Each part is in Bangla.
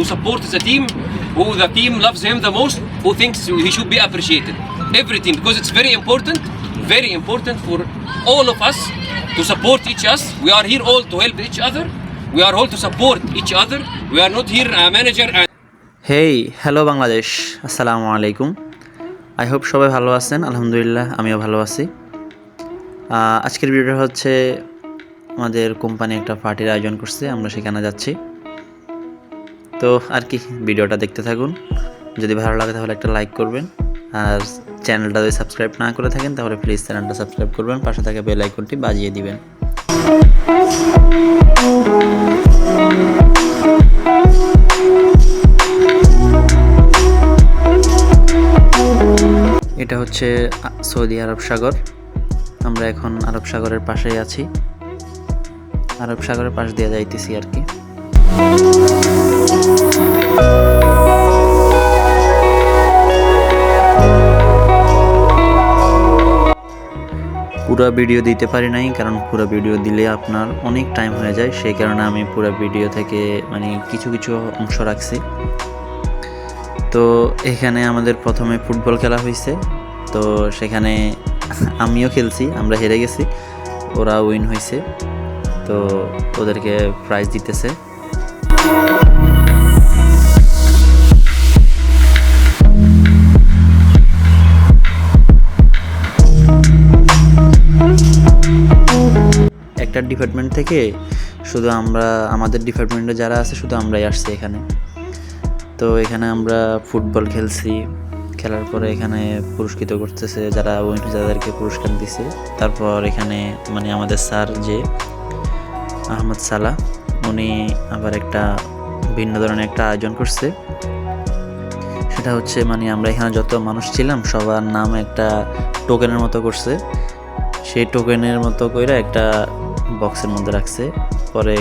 who supports the team, who the team loves him the most, who thinks he should be appreciated. Everything, because it's very important, very important for all of us to support each us. We are here all to help each other. We are all to support each other. We are not here a manager and hey hello Bangladesh আসসালামু আলাইকুম আই হোপ সবাই ভালো আছেন আলহামদুলিল্লাহ আমিও ভালো আছি আজকের ভিডিওটা হচ্ছে আমাদের কোম্পানি একটা পার্টির আয়োজন করছে আমরা সেখানে যাচ্ছি তো আর কি, ভিডিওটা দেখতে থাকুন। যদি ভালো লাগে তাহলে একটা লাইক করবেন। আর চ্যানেলটা যদি সাবস্ক্রাইব না করে থাকেন, তাহলে প্লিজ চ্যানেলটা সাবস্ক্রাইব করবেন। পাশে থাকা বেল আইকনটি বাজিয়ে দিবেন। এটা হচ্ছে সৌদি আরব সাগর। আমরা এখন আরব সাগরের পাশেই আছি। আরব সাগরের পাশ দিয়ে যাইতেছি আর কি। পুরো ভিডিও দিতে পারি নাই, কারণ পুরো ভিডিও দিলে আপনার অনেক টাইম হয়ে যায়। সেই কারণে আমি পুরো ভিডিও থেকে মানে কিছু কিছু অংশ রাখছি। তো এখানে আমাদের প্রথমে ফুটবল খেলা হয়েছে তো সেখানে আমিও খেলছি, আমরা হেরে গেছি। ওরা উইন হয়েছে তো ওদেরকে প্রাইজ দিতেছে। একটা ডিপার্টমেন্ট থেকে শুধু আমরা, আমাদের ডিপার্টমেন্টে যারা আছে, শুধু আমরাই আসছি এখানে। তো এখানে আমরা ফুটবল খেলছি। খেলার পরে এখানে পুরস্কৃত করতেছে যারা উইন হয়েছে তাদেরকে পুরস্কার দিছে। তারপর এখানে মানে আমাদের স্যার যে, আহমদ সালাহ, উনি আবার একটা ভিন্ন ধরনের একটা আয়োজন করছে। সেটা হচ্ছে মানে আমরা এখানে যত মানুষ ছিলাম, সবার নাম একটা টোকেনের মতো করছে। সেই টোকেনের মতো করে একটা বক্সের মধ্যে রাখছে। পরে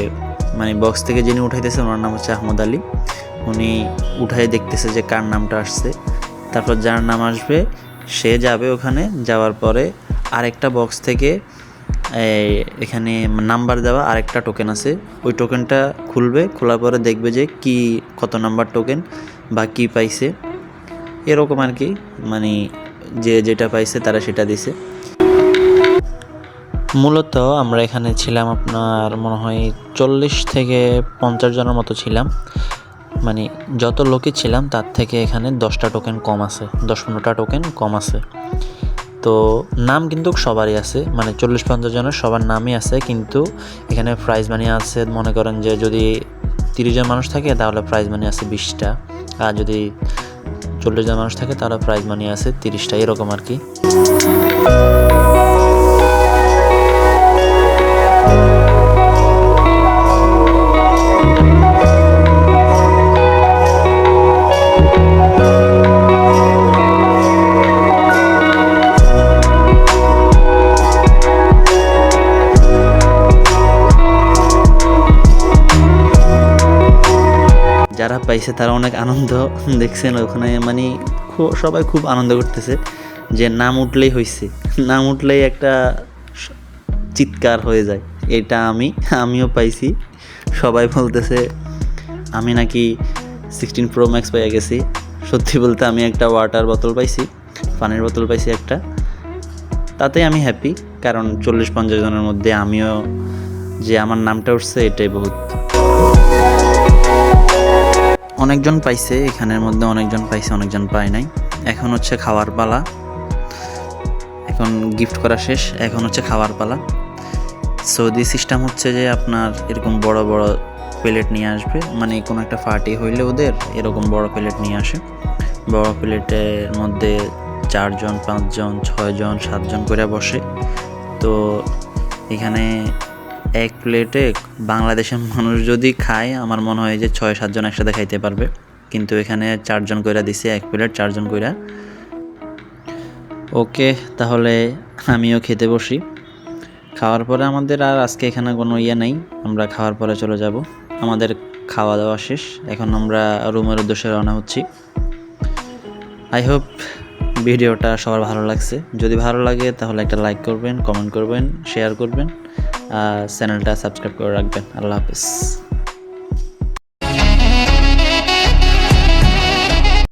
মানে বক্স থেকে যিনি উঠাইতেছে ওনার নাম হচ্ছে আহমদ আলী। উনি উঠাই দেখতেছে যে কার নামটা আসছে। তারপর যার নাম আসবে, সে যাবে ওখানে। যাওয়ার পরে আরেকটা বক্স থেকে এখানে নাম্বার দেওয়া আরেকটা টোকেন আছে। ওই টোকেনটা খুলবে, খোলার পরে দেখবে যে কি, কত নাম্বার টোকেন বা কী পাইছে। এরকম আর কি মানে যে যেটা পাইছে, তারা সেটা দিছে। মূলত আমরা এখানে ছিলাম আপনার মনে হয় চল্লিশ থেকে পঞ্চাশ জনের মতো ছিলাম। মানে যত লোকই ছিলাম, তার থেকে এখানে দশটা টোকেন কম আছে, দশ পনেরোটা টোকেন কম আছে। তো নাম কিন্তু সবারই আছে মানে চল্লিশ পঞ্চাশ জনের সবার নামই আছে, কিন্তু এখানে প্রাইজ মানি আছে, মনে করেন যে যদি তিরিশ জন মানুষ থাকে, তাহলে প্রাইজ মানি আছে বিশটা। আর যদি চল্লিশ জন মানুষ থাকে, তাহলে প্রাইজ মানি আছে তিরিশটা, এরকম আর কি। যারা পাইছে তারা অনেক আনন্দ দেখছেন ওখানে মানে সবাই খুব আনন্দ করতেছে যে নাম উঠলেই হয়েছে নাম উঠলেই একটা চিৎকার হয়ে যায়, এটা আমি, আমিও পাইছি। সবাই বলতেছে, আমি নাকি সিক্সটিন প্রো ম্যাক্স পেয়ে গেছি। সত্যি বলতে আমি একটা ওয়াটার বোতল পাইছি, পানির বোতল পাইছি একটা। তাতে আমি হ্যাপি কারণ চল্লিশ পঞ্চাশ জনের মধ্যে আমিও যে আমার নামটা উঠছে, এটাই বহুত অনেকজন পাইছে, এখানের মধ্যে অনেকজন পাইছে, অনেকজন পায় নাই। এখন হচ্ছে খাওয়ার পালা। এখন গিফট করা শেষ, এখন হচ্ছে খাওয়ার পালা। সৌদি সিস্টেম হচ্ছে যে আপনার এরকম বড় বড় প্লেট নিয়ে আসবে। মানে কোনো একটা পার্টি হইলে ওদের এরকম বড় প্লেট নিয়ে আসে। বড় প্লেটের মধ্যে চারজন, পাঁচজন, ছয়জন, সাতজন করে বসে। তো এখানে এক প্লেটে বাংলাদেশের মানুষ যদি খায়, আমার মনে হয় যে ছয় সাতজন একসাথে খাইতে পারবে। কিন্তু এখানে চারজন কইরা দিছে, এক প্লেট চারজন কইরা। ওকে, তাহলে আমিও খেতে বসি। খাওয়ার পরে আমাদের আর আজকে এখানে কোনো ইয়ে নেই। আমরা খাওয়ার পরে চলে যাব। আমাদের খাওয়া দাওয়া শেষ। এখন আমরা রুমের উদ্দেশ্যে রওনা হচ্ছি। আই হোপ ভিডিওটা সবার ভালো লাগছে। যদি ভালো লাগে তাহলে একটা লাইক করবেন, কমেন্ট করবেন, শেয়ার করবেন। চ্যানেলটা সাবস্ক্রাইব করে রাখবেন। আল্লাহ হাফিজ।